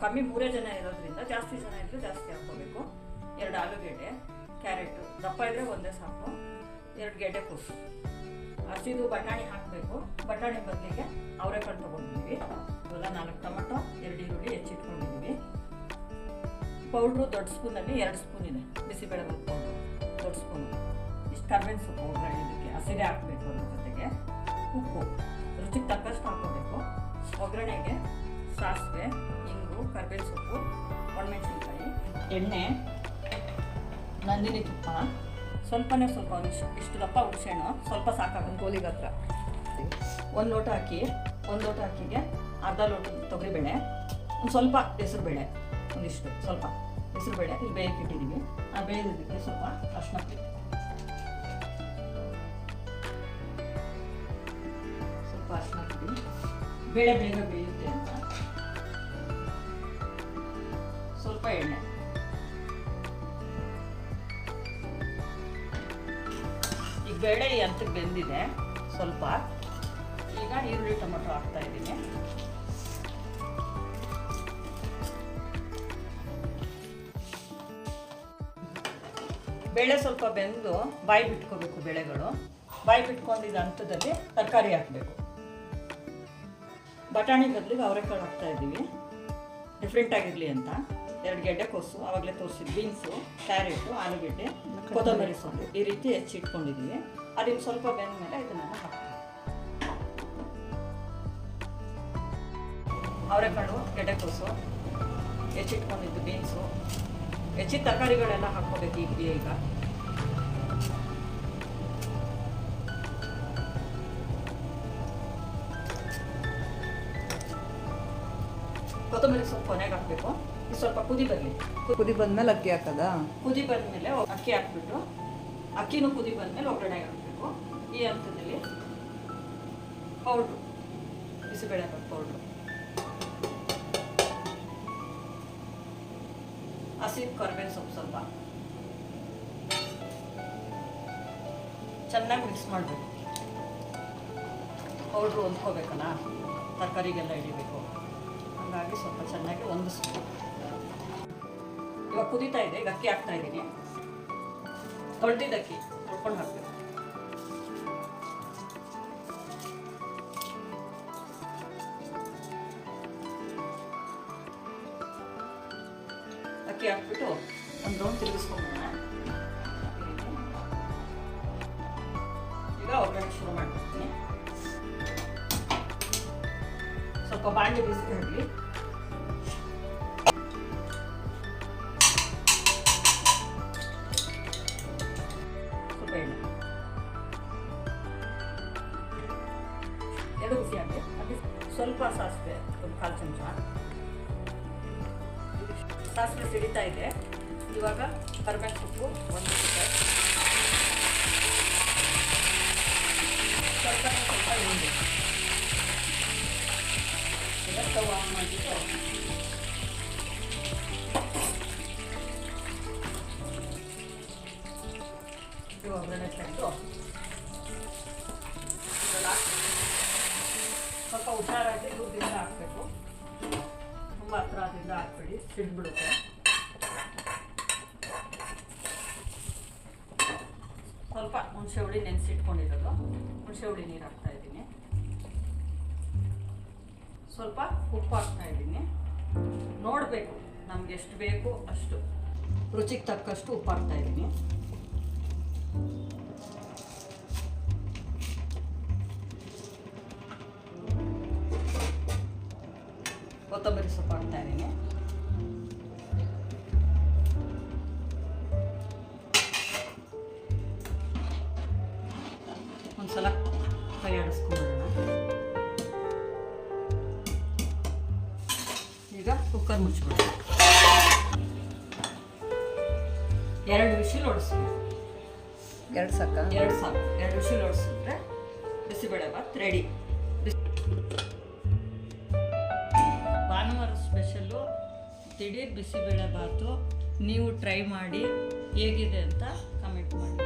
ಕಮ್ಮಿ ಮೂರೇ ಜನ ಇರೋದ್ರಿಂದ ಜಾಸ್ತಿ ಜನ ಇದ್ರೆ ಜಾಸ್ತಿ ಹಾಕೋಬೇಕು ಎರಡು ಆಲೂಗೆಡ್ಡೆ, ಕ್ಯಾರೆಟು. ದಪ್ಪ ಇದ್ರೆ ಒಂದೇ ಸಾಕು. ಎರಡು ಗೆಡ್ಡೆ ಕೊಸು. ಹಸಿದು ಬಟಾಣಿ ಹಾಕಬೇಕು. ಬಟಾಣಿ ಬದಲಿಗೆ ಅವರೆಕಾಳು ತೊಗೊಂಡಿದ್ದೀವಿ. ಇವೆಲ್ಲ ನಾಲ್ಕು ಟೊಮಟೊ, ಎರಡು ಈರುಳ್ಳಿ ಹೆಚ್ಚಿಟ್ಕೊಂಡಿದ್ದೀವಿ. ಪೌಡ್ರು ದೊಡ್ಡ ಸ್ಪೂನಲ್ಲಿ ಎರಡು ಸ್ಪೂನ್ ಇದೆ. ಬಿಸಿಬೇಳೆಬಾತ್ ಪೌಡ್ರು ದೊಡ್ಡ ಸ್ಪೂನು. ಇಷ್ಟು ಕರ್ಬೇವಿನ ಸೊಪ್ಪು ಒಗ್ಗರಣೆ ಇದಕ್ಕೆ ಹಸಿರೇ ಹಾಕಬೇಕು ಅದ್ರ ಜೊತೆಗೆ. ಉಪ್ಪು. ರುಚಿಗೆ ತಕ್ಕಷ್ಟು ಹಾಕೋಬೇಕು ಒಗ್ಗರಣೆಗೆ ಸಾಸಿವೆ ಇಂಗು ಕರ್ಬೇವಿನ ಸೊಪ್ಪು, ಒಣಮೆಣಸಿನಕಾಯಿ, ಎಣ್ಣೆ, ನಂದಿನಿ ತುಪ್ಪ. ಸ್ವಲ್ಪನೇ ಸ್ವಲ್ಪ ಇಷ್ಟು ದಪ್ಪ ಹುಣಸೆಹಣ್ಣು ಸ್ವಲ್ಪ ಸಾಕಾಗುತ್ತೆ ಗೋಲಿಗೆ ಹತ್ರ. ಒಂದು ಲೋಟ ಅಕ್ಕಿ, ಒಂದು ಲೋಟ ಅಕ್ಕಿಗೆ ಅರ್ಧ ಲೋಟ ತೊಗರಿಬೇಳೆ, ಒಂದು ಸ್ವಲ್ಪ ಹೆಸರುಬೇಳೆ, ಒಂದಿಷ್ಟು ಸ್ವಲ್ಪ ಹೆಸರುಬೇಳೆ ಇಲ್ಲಿ ಬೇಯಕ್ಕೆ ಇಟ್ಟಿದ್ದೀವಿ ಆ ಬೇಯೋದಕ್ಕೆ ಸ್ವಲ್ಪ ಅರ್ಶಿನ ಪುಡಿ. ಸ್ವಲ್ಪ ಅರ್ಶಿನ ಬೇಳೆ ಬೇಗ ಬೇಯುತ್ತೆ ಸ್ವಲ್ಪ ಎಣ್ಣೆ ಈ ಬೇಳೆ ಈ ಬೆಂದಿದೆ, ಸ್ವಲ್ಪ. ಈಗ ಈರುಳ್ಳಿ ಟೊಮೊಟೊ ಹಾಕ್ತಾ ಇದ್ದೀನಿ. ಬೇಳೆ ಸ್ವಲ್ಪ ಬೆಂದು ಬಾಯಿ ಬಿಟ್ಕೋಬೇಕು ಬೇಳೆಗಳು. ಬಾಯಿ ಬಿಟ್ಕೊಂಡಿದ್ದ ಹಂತದಲ್ಲಿ ತರಕಾರಿ ಹಾಕಬೇಕು. ಬಟಾಣಿ ಬದಲಿಗೆ ಅವರೆಕಾಳು ಹಾಕ್ತಾ ಇದ್ದೀವಿ. ಡಿಫ್ರೆಂಟ್ ಆಗಿರಲಿ ಅಂತ. ಎರಡು ಗೆಡ್ಡೆ ಕೋಸು ಆವಾಗಲೇ ತೋರಿಸಿದ್ದು ಬೀನ್ಸು ಕ್ಯಾರೆಟು ಆಲೂಗೆಡ್ಡೆ ಕೊತ್ತಂಬರಿ ಸೊಪ್ಪು ಈ ರೀತಿ ಹೆಚ್ಚಿಟ್ಕೊಂಡಿದ್ದೀವಿ ಅದನ್ನು ಸ್ವಲ್ಪ ಬೆಂದ ಮೇಲೆ ಇದನ್ನು ಹಾಕ್ತೀವಿ. ಅವರೆಕಾಳು ಗೆಡ್ಡೆಕೋಸು ಹೆಚ್ಚಿಟ್ಕೊಂಡಿದ್ದು ಬೀನ್ಸು. ಹೆಚ್ಚಿ ತರಕಾರಿಗಳೆಲ್ಲ ಹಾಕ್ಕೋಬೇಕು ಈಗ ಈಗ. ಕೊತ್ತಂಬರಿ ಸೊಪ್ಪು ಕೊನೆಗೆ ಹಾಕಬೇಕು. ಸ್ವಲ್ಪ ಕುದಿ ಬರಲಿ. ಕುದಿ ಬಂದ್ಮೇಲೆ ಅಕ್ಕಿ ಹಾಕದ? ಕುದಿ ಬಂದಮೇಲೆ ಅಕ್ಕಿ ಹಾಕ್ಬಿಟ್ಟು ಅಕ್ಕಿನೂ ಕುದಿ ಬಂದಮೇಲೆ ಒಗ್ಗರಣೆ ಹಾಕಬೇಕು. ಈ ಹಂತದಲ್ಲಿ ಪೌಡ್ರು ಬಿಸಿಬೇಳೆ ಪೌಡ್ರು ಹಸಿ ಕರಿಬೇವು ಸೊಪ್ಪು ಸ್ವಲ್ಪ. ಚೆನ್ನಾಗಿ ಮಿಕ್ಸ್ ಮಾಡಬೇಕು. ಪೌಡ್ರು ಹೊಂದ್ಕೋಬೇಕಲ್ಲ ತರಕಾರಿಗೆಲ್ಲ ಹಿಡಿಬೇಕು ಹಾಗಾಗಿ ಸ್ವಲ್ಪ ಚೆನ್ನಾಗಿ ಹೊಂದಿಸ್ಬೇಕು ಇವಾಗ ಕುದೀತಾ ಇದೆ ಈಗ ಅಕ್ಕಿ ಹಾಕ್ತಾ ಇದ್ದೀನಿ. ತೊಳೆದಿದ್ದ ಅಕ್ಕಿ ತೊಳ್ಕೊಂಡು ಹಾಕ್ಬೇಕು. ಅಕ್ಕಿ ಹಾಕ್ಬಿಟ್ಟು ಒಂದು ರೌಂಡ್ ತಿರುಗಿಸ್ಕೊಂಬೋಣ ಈಗ ಒಗ್ಗರಣೆ ಶುರು ಮಾಡ್ಬಿಡ್ತೀನಿ ಸ್ವಲ್ಪ ಬಾಂಡೆ ಬಿಸಿ ಹಾಕಿ ಬಿಸಿ ಅದಕ್ಕೆ ಸ್ವಲ್ಪ ಸಾಸಿವೆ ಒಂದು ಕಾಲು ಚಮಚ. ಸಾಸಿವೆ ಸಿಡಿತಾ ಇದೆ. ಇವಾಗ ಕರಿಬೇವು ಸೊಪ್ಪು ಒಂದು ಹುಷಾರಾಗಿ ದೂರದಿಂದ ಹಾಕಬೇಕು. ತುಂಬ ಹತ್ರದಿಂದ ಹಾಕ್ಬೇಡಿ ಸಿಡ್ಬಿಡುತ್ತೆ ಸ್ವಲ್ಪ ಹುಣಸೆ ಹುಳಿ ನೆನೆಸಿಟ್ಕೊಂಡಿರೋದು. ಹುಣಸೆ ಹುಳಿ ನೀರು ಹಾಕ್ತಾ ಇದ್ದೀನಿ. ಸ್ವಲ್ಪ ಉಪ್ಪು ಹಾಕ್ತಾ ಇದ್ದೀನಿ. ನೋಡಬೇಕು ನಮ್ಗೆ ಎಷ್ಟು ಬೇಕು ಅಷ್ಟು. ರುಚಿಗೆ ತಕ್ಕಷ್ಟು ಉಪ್ಪು ಹಾಕ್ತಾ ಇದ್ದೀನಿ. ಒಂದ್ಸಲ ಫ್ರೈ ಆಡಿಸ್ಕೊಂಡ್ಬಿಡೋಣ ಈಗ ಕುಕ್ಕರ್ ಮುಚ್ಚಿಬಿಡೋಣ. ಎರಡು ವಿಶಿಲ್ ಓಡಿಸ್ಬೇಕು ಎರಡು ಸಾಕ? ಎರಡು ಸಾಕು. ಎರಡು ವಿಷಲ್ ಹೊಡಿಸಿದ್ರೆ ಬಿಸಿಬೇಳೆ ಬಾತ್ ರೆಡಿ ಭಾನುವಾರ ಸ್ಪೆಷಲ್ಲು ದಿಢೀರ್ ಬಿಸಿಬೇಳೆ ಬಾತು ನೀವು ಟ್ರೈ ಮಾಡಿ ಹೇಗಿದೆ ಅಂತ ಕಮೆಂಟ್ ಮಾಡಿ.